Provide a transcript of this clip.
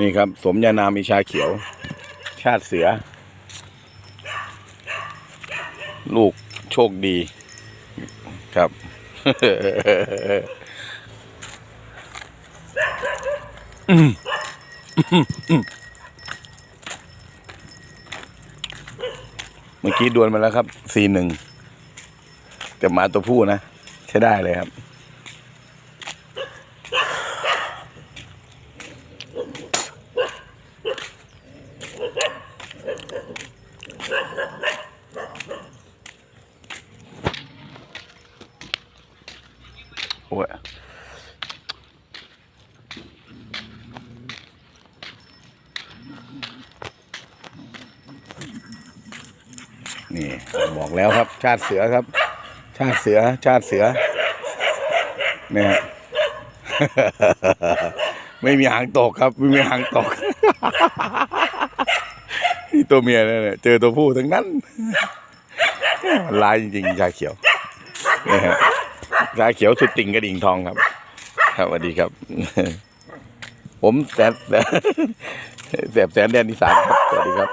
นี่ครับ สมญานามอิชาเขียว ชาติเสือ ลูกโชคดีครับ เมื่อกี้ดวลมาแล้วครับสี่หนึ่งแต่หมาตัวผู้นะ ใช้ได้เลยครับ โอ้ยนี่บอกแล้วครับ ชาติเสือครับ ชาติเสือ ชาติเสือเนี่ยไม่มีหางตกครับ ไม่มีหางตก นี่ตัวเมียเนี่ยเจอตัวผู้ทั้งนั้นมันร้ายจริงๆชาเขียวนะฮะชาเขียวสุดติ่งกระดิ่งทองครับ ครับสวัสดีครับ ผมแสนแสนแสบแสนแดนอีสานครับสวัสดีครับ